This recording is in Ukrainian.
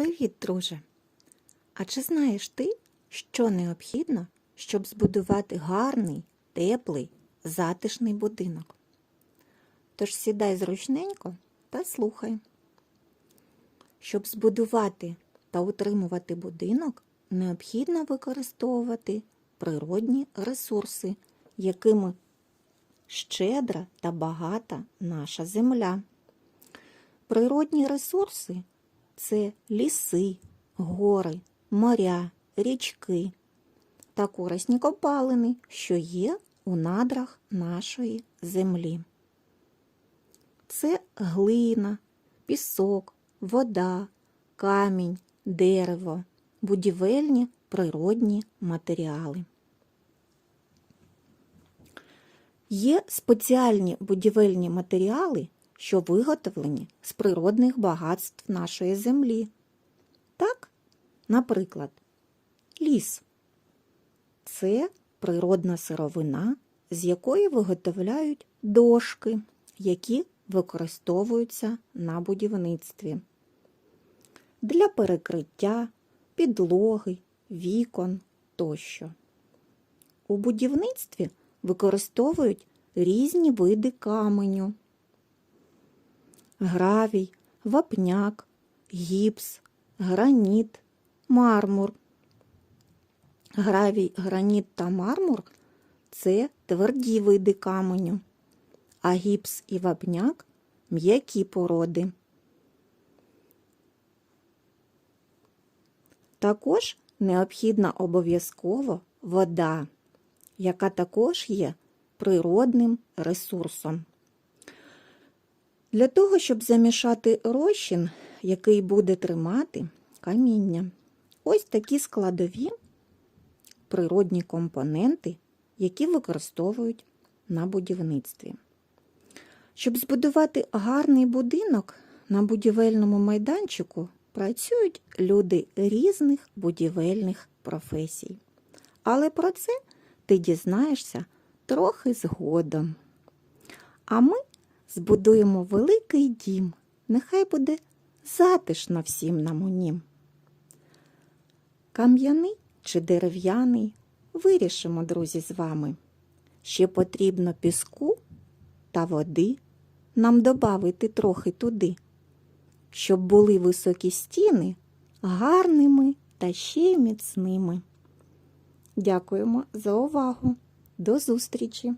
Привіт, друже! А чи знаєш ти, що необхідно, щоб збудувати гарний, теплий, затишний будинок? Тож сідай зручненько та слухай. Щоб збудувати та утримувати будинок, необхідно використовувати природні ресурси, якими щедра та багата наша земля. Природні ресурси це ліси, гори, моря, річки та корисні копалини, що є у надрах нашої землі. Це глина, пісок, вода, камінь, дерево, будівельні природні матеріали. Є спеціальні будівельні матеріали, що виготовлені з природних багатств нашої землі. Так, наприклад, ліс це природна сировина, з якої виготовляють дошки, які використовуються на будівництві. Для перекриття, підлоги, вікон тощо. У будівництві використовують різні види каменю гравій, вапняк, гіпс, граніт, мармур. Гравій, граніт та мармур це тверді види каменю, а гіпс і вапняк м'які породи. Також необхідна обов'язково вода, яка також є природним ресурсом. Для того, щоб замішати розчин, який буде тримати каміння, ось такі складові природні компоненти, які використовують на будівництві. Щоб збудувати гарний будинок на будівельному майданчику, працюють люди різних будівельних професій. Але про це ти дізнаєшся трохи згодом. А ми збудуємо великий дім, нехай буде затишно всім нам у нім. Кам'яний чи дерев'яний вирішимо, друзі, з вами. Ще потрібно піску та води нам добавити трохи туди, щоб були високі стіни гарними та ще міцними. Дякуємо за увагу. До зустрічі!